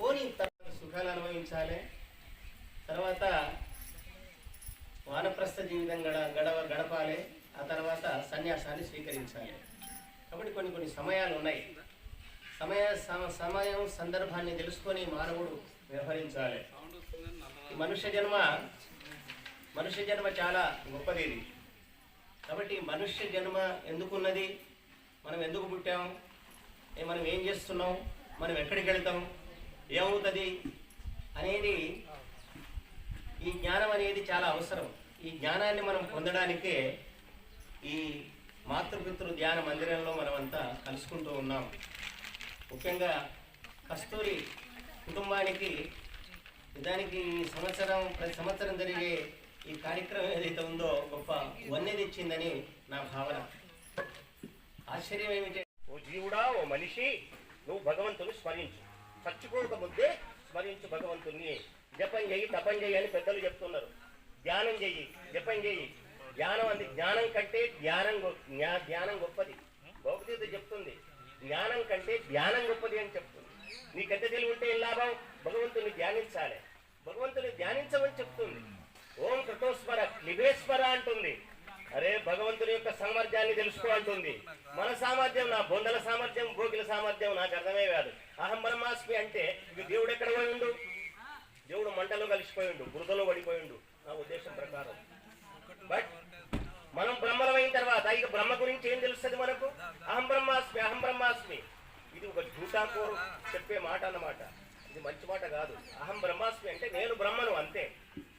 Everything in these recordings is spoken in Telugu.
పోనీ సుఖాలు అనుభవించాలి. తర్వాత వానప్రస్థ జీవితం గడ గడవ గడపాలి. ఆ తర్వాత సన్యాసాన్ని స్వీకరించాలి. కాబట్టి కొన్ని కొన్ని సమయాలు ఉన్నాయి. సమయ సమ- సమయం సందర్భాన్ని తెలుసుకొని మానవుడు వ్యవహరించాలి. మనుష్య జన్మ మనుష్య జన్మ చాలా గొప్పది ఇది కాబట్టి మనుష్య జన్మ ఎందుకున్నది? మనం ఎందుకు పుట్టాం? మనం ఏం చేస్తున్నాం? మనం ఎక్కడికి వెళ్తాం? ఏమవుతుంది? అనేది ఈ జ్ఞానం అనేది చాలా అవసరం. ఈ జ్ఞానాన్ని మనం పొందడానికే ఈ మాతృపితృ ధ్యాన మందిరంలో మనమంతా కలుసుకుంటూ ఉన్నాం. ముఖ్యంగా కస్తూరి కుటుంబానికి నిజానికి ఈ సంవత్సరం ప్రతి సంవత్సరం జరిగే ఈ కార్యక్రమం ఏదైతే ఉందో గొప్ప వన్నె తెచ్చిందని నా భావన. ఆశ్చర్యం ఏమిటి? ఓ జీవుడా ఓ మనిషి నువ్వు భగవంతుని స్మరించు. చచ్చుకోక ముద్దే స్మరించు భగవంతుని జపం చెయ్యి తపం చెయ్యి అని పెద్దలు చెప్తున్నారు. ధ్యానం చెయ్యి జపం చెయ్యి ధ్యానం అంది జ్ఞానం కంటే ధ్యానం ధ్యానం గొప్పది. భగవద్గీత చెప్తుంది జ్ఞానం కంటే ధ్యానం గొప్పది అని చెప్తుంది. నీకెంత తెలివి ఉంటే ఏం లాభం? భగవంతుని ధ్యానించాలి. భగవంతుని ధ్యానించమని చెప్తుంది. ఓం కృతోస్మర క్లిబేస్మర అంటుంది. అరే భగవంతుని యొక్క సామర్థ్యాన్ని తెలుసుకో అంటుంది. మన సామర్థ్యం నా బొందల సామర్థ్యం భోగిల సామర్థ్యం నాకు అర్థమే కాదు. అహం బ్రహ్మాస్మి అంటే ఇక దేవుడు ఎక్కడ పోయిండు దేవుడు మంటలో కలిసిపోయిండు బురదలో పడిపోయిండు నా ఉద్దేశం ప్రకారం. బట్ మనం బ్రహ్మలమైన తర్వాత ఇక బ్రహ్మ గురించి ఏం తెలుస్తుంది మనకు? అహం బ్రహ్మాస్మి అహం బ్రహ్మాస్మి. ఇది ఒక జూటాకోరు చెప్పే మాట అన్నమాట. ఇది మంచి మాట కాదు. అహం బ్రహ్మాస్మి అంటే నేను బ్రహ్మను అంతే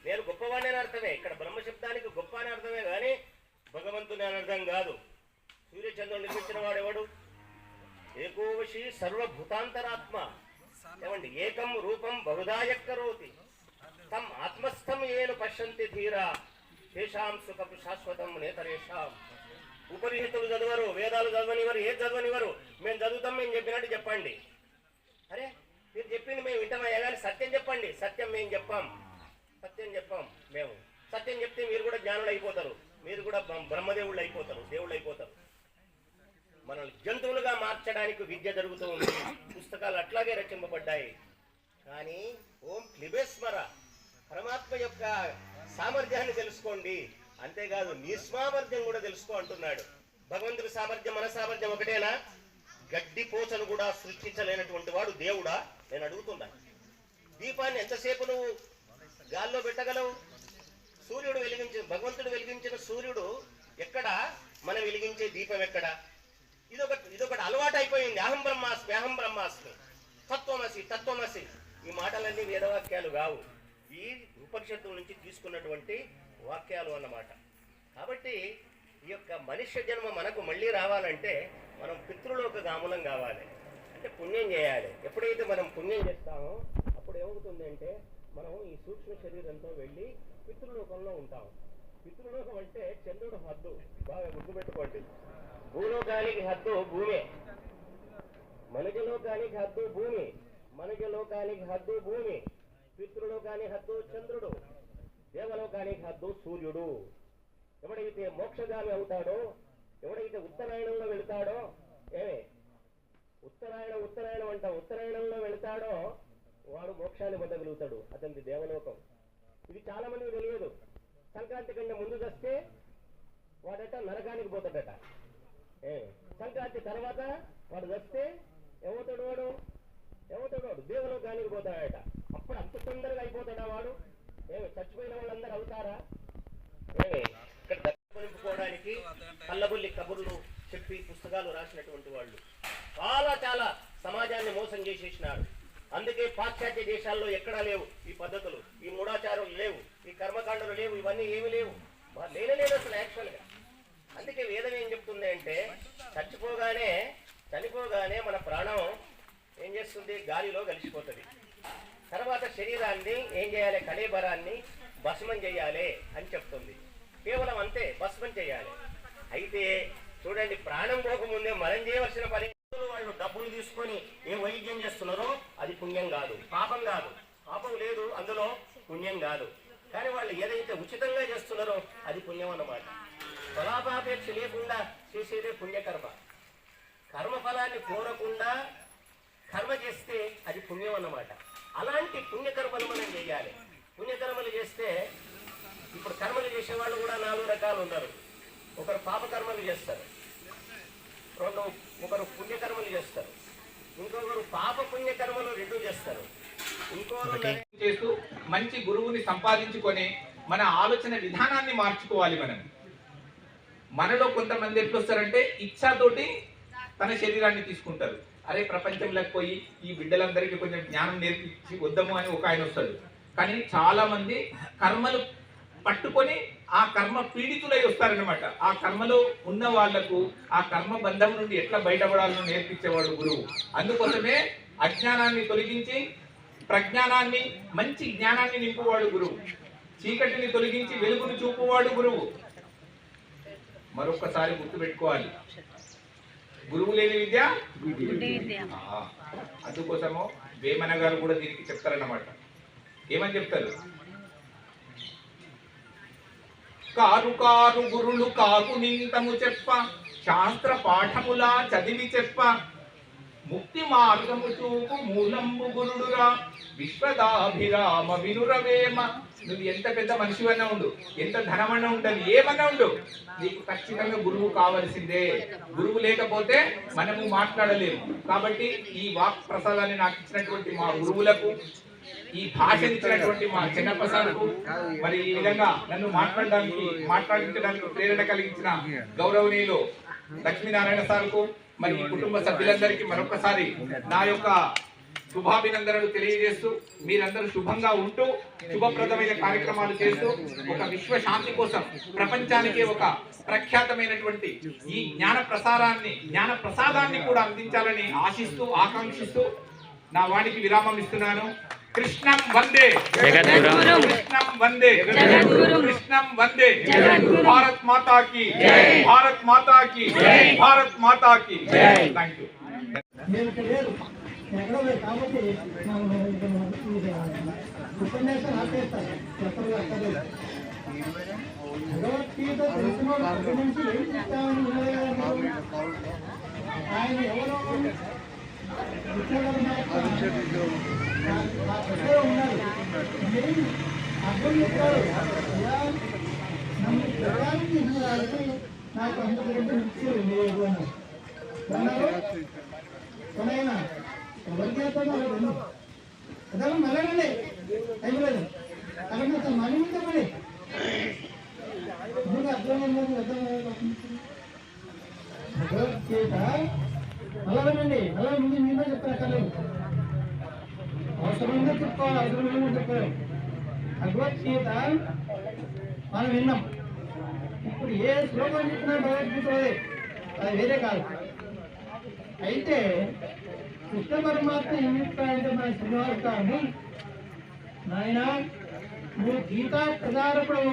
నేను గొప్పవాడిని అని అర్థమే ఇక్కడ బ్రహ్మ శబ్దానికి గొప్ప అని అర్థమే కానీ అని అర్థం కాదు. సూర్యచంద్రుడు నిర్మించిన వాడెవడు? ఏకోవశి సర్వభూతాంతరాత్మ. ఏమండి? ఏకం రూపం బహుదాయ కరోతి తం ఆత్మస్థం ఏను పశ్యంతి ధీరా. తేషాం సుఖం శాశ్వతం నేతరేషాం. ఉపనిషత్తులు చదవరు వేదాలు చదవనివ్వరు ఏది చదవనివ్వరు. మేము చదువుతాం మేము చెప్పినట్టు చెప్పండి. అరే మీరు చెప్పింది మేము వింటామయ్యా కానీ సత్యం చెప్పండి. సత్యం మేము చెప్పాం. సత్యం చెప్పాం మేము. సత్యం చెప్తే మీరు కూడా జ్ఞానులు అయిపోతారు. మీరు కూడా బ్రహ్మ- బ్రహ్మదేవుళ్ళు అయిపోతారు దేవుళ్ళు అయిపోతారు. మనల్ని జంతువులుగా మార్చడానికి విద్య జరుగుతూ ఉంది. పుస్తకాలు అట్లాగే రచింపబడ్డాయి. కానీ ఓం క్లిబేశ్వర పరమాత్మ యొక్క సామర్థ్యాన్ని తెలుసుకోండి. అంతేకాదు నిస్సామర్థ్యం కూడా తెలుసుకో అంటున్నాడు. భగవంతుడి సామర్థ్యం మన సామర్థ్యం ఒకటేనా? గడ్డి పోచను కూడా సృష్టించలేనటువంటి వాడు దేవుడా? నేను అడుగుతున్నా. దీపాన్ని ఎంతసేపు నువ్వు గాల్లో పెట్టగలవు? సూర్యుడు వెలిగించిన భగవంతుడు వెలిగించిన సూర్యుడు ఎక్కడ? మనం వెలిగించే దీపం ఎక్కడ? ఇదొక ఇదొకటి అలవాటు అయిపోయింది. అహం బ్రహ్మాస్మి అహం బ్రహ్మాస్మి. తత్వమసి తత్వమసి. ఈ మాటలన్నీ వేదవాక్యాలు కావు. ఈ ఉపనిషత్తుల నుంచి తీసుకున్నటువంటి వాక్యాలు అన్నమాట. కాబట్టి ఈ యొక్క మనుష్య జన్మ మనకు మళ్ళీ రావాలంటే మనం పితృలోక గాములం కావాలి. అంటే పుణ్యం చేయాలి. ఎప్పుడైతే మనం పుణ్యం చేస్తామో అప్పుడు ఏమవుతుందంటే మనం ఈ సూక్ష్మ శరీరంతో వెళ్ళి పితృలోకంలో ఉంటాం. పితృలోకం అంటే చంద్రుడు హద్దు. బాగా గుర్తుపెట్టుకోండి భూలోకానికి హద్దు భూమే. మనుజలోకానికి హద్దు భూమి. మనుజలోకానికి హద్దు భూమి. పితృలోకానికి హద్దు చంద్రుడు. దేవలోకానికి హద్దు సూర్యుడు. ఎవడైతే మోక్షగామి అవుతాడో ఎవడైతే ఉత్తరాయణంలో వెళ్తాడో ఏమే? ఉత్తరాయణ ఉత్తరాయణం అంట. ఉత్తరాయణంలో వెళ్తాడో వాడు మోక్షాన్ని పొందగలుగుతాడు. అతనిది దేవలోకం. ఇది చాలా మందికి తెలియదు. సంక్రాంతి కంటే ముందు వస్తే వాడట నరకానికి పోతాడట. ఏ సంక్రాంతి తర్వాత వాడు వస్తే ఏమవుతాడు వాడు? ఏమవుతాడు వాడు? దేవలోకానికి పోతాడట. అప్పుడు అంత తొందరగా అయిపోతాడా వాడు? ఏమి చచ్చిపోయిన వాళ్ళందరూ అవుతారా? ఏమి ఇక్కడ దర్శనం కళ్ళబుల్లి కబుర్లు చెప్పి పుస్తకాలు రాసినటువంటి వాళ్ళు. చాలా చాలా సమాజాన్ని మోసం చేసేసినారు. అందుకే పాశ్చాత్య దేశాల్లో ఎక్కడా లేవు ఈ పద్ధతులు. ఈ మూఢాచారాలు లేవు. ఈ కర్మకాండలు లేవు. ఇవన్నీ ఏమీ లేవు. మా- లేనే లేదు అసలు యాక్చువల్గా అందుకే వేదం ఏం చెప్తుంది అంటే చచ్చిపోగానే చనిపోగానే మన ప్రాణం ఏం చేస్తుంది? గాలిలో కలిసిపోతుంది. తర్వాత శరీరాన్ని ఏం చేయాలి? కళేబరాన్ని భస్మం చేయాలి అని చెప్తుంది. కేవలం అంతే భస్మం చేయాలి. అయితే చూడండి ప్రాణం పోకముందే మనం చేయవలసిన పని వాళ్ళు డబ్బులు తీసుకొని ఏ వైద్యం చేస్తున్నారో పుణ్యం కాదు. పాపం కాదు. పాపం లేదు అందులో పుణ్యం కాదు. కానీ వాళ్ళు ఏదైతే ఉచితంగా చేస్తున్నారో అది పుణ్యం అన్నమాట. ఫలాపాపేక్ష లేకుండా చేసేదే పుణ్యకర్మ. కర్మఫలాన్ని కోరకుండా కర్మ చేస్తే అది పుణ్యం అన్నమాట. అలాంటి పుణ్యకర్మలు మనం చేయాలి. పుణ్యకర్మలు చేస్తే ఇప్పుడు కర్మలు చేసేవాళ్ళు కూడా నాలుగు రకాలు ఉన్నారు. ఒకరు పాపకర్మలు చేస్తారు. రెండు ఒకరు పుణ్యకర్మలు చేస్తారు. ఇంకొకరు పాప పుణ్యకర్మలు రెండు చేస్తారు. ఇంకొకరు చేస్తూ మంచి గురువుని సంపాదించుకొని మన ఆలోచన విధానాన్ని మార్చుకోవాలి మనం. మనలో కొంతమంది ఎట్లొస్తారంటే ఇచ్ఛతోటి తన శరీరాన్ని తీసుకుంటారు. అరే ప్రపంచంలోకి పోయి ఈ బిడ్డలందరికీ కొంచెం జ్ఞానం నేర్పించి వద్దాము అని ఒక ఆయన వస్తాడు. కానీ చాలా మంది కర్మలు పట్టుకొని ఆ కర్మ పీడితులై వస్తారనమాట ఆ కర్మలో ఉన్న వాళ్ళకు ఆ కర్మ బంధం నుండి ఎట్లా బయటపడాలో నేర్పించేవాడు గురువు. అందుకోసమే అజ్ఞానాన్ని తొలగించి ప్రజ్ఞానాన్ని మంచి జ్ఞానాన్ని నింపువాడు గురువు. చీకటిని తొలగించి వెలుగును చూపువాడు గురువు. మరొకసారి గుర్తుపెట్టుకోవాలి. గురువు లేని విద్య అందుకోసము వేమన గారు కూడా దీనికి చెప్తారన్నమాట. ఏమని చెప్తారు? కారు కారు గురులు కాకు నింతము చెప్ప శాస్త్ర పాఠములా చదివి చెప్ప. ముక్తి మార్గము చూపు మూలంబు గురుడురా విశ్వదాభిరామ వినురవేమ. నువ్వు ఎంత పెద్ద మనిషివన్నా ఉండు ఎంత ధనమన్నా ఉండదు ఏమన్నా ఉండు. నీకు ఖచ్చితంగా గురువు కావలసిందే. గురువు లేకపోతే మనము మాట్లాడలేము. కాబట్టి ఈ వాక్ ప్రసాదాన్ని నాకు ఇచ్చినటువంటి మా గురువులకు ఈ భాషనిచ్చినటువంటి మా చిన్నప్రసాద్కు మరి ఈ విధంగా నన్ను మాట్లాడడానికి మాట్లాడించడానికి ప్రేరణ కలిగించిన గౌరవనీయులు లక్ష్మీనారాయణ సార్కు మరి కుటుంబ సభ్యులందరికీ మరొకసారి నా యొక్క శుభాభినందనలు తెలియజేస్తూ మీరందరూ శుభంగా ఉంటూ శుభప్రదమైన కార్యక్రమాలు చేస్తూ ఒక విశ్వ శాంతి కోసం ప్రపంచానికి ఒక ప్రఖ్యాతమైనటువంటి ఈ జ్ఞాన ప్రసారాన్ని జ్ఞాన ప్రసాదాన్ని కూడా అందించాలని ఆశిస్తూ ఆకాంక్షిస్తూ నా వాణికి విరామం ఇస్తున్నాను. కృష్ణం వందే కృష్ణం వందే కృష్ణం వందే భారత్ మాతా కి భారత్ మాతా కి భారత్ మాతా కి థ్యాంక్ యూ నేను ఇక్కడ లేరు ఎక్కడో లేదు కాబట్టి మనం ఇది ఉపన్యాసం ఆపేస్తాను ఎక్కడో అక్కర్లేదు భగవద్గీత తెలిసిన వాడు ప్రతి నుంచి ఏం చెప్తామని ఉన్నది కదా మీరు? ఆయన ఎవరో ఉన్నారు నాకు అంతకంటే ముఖ్యం లేదు అన్నారు కొనైనా ఎవరికి చేస్తామో వాళ్ళకి అదే అయిపోలేదు అక్కడ మనీ అర్థమైంది అర్థం భగవద్గీత అలాగేనండి అలాగే ముందు మీరే చెప్పారు అక్కర్లేదు భగవద్గీత మనం విన్నాం. ఇప్పుడు ఏ శ్లోకం చెప్పినా భగవద్గీత అది వేరే కాదు. అయితే కృష్ణ పరమాత్మ ఏం చెప్తాడంటే మన శ్రీనివాస స్వామి నాయన నువ్వు గీతా ప్రచారకుడు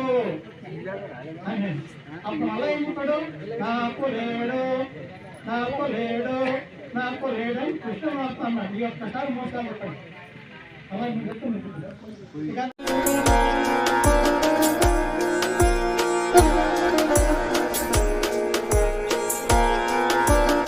అప్పుడు అలా ఏం చెప్పాడు? నాకు లేడు నాకు లేడు నాకు లేడు అని కృష్ణ పరమాత్మ అన్నాడు. ఈ ఒక్కసారి మోసాలు చెప్పాడు. Lain.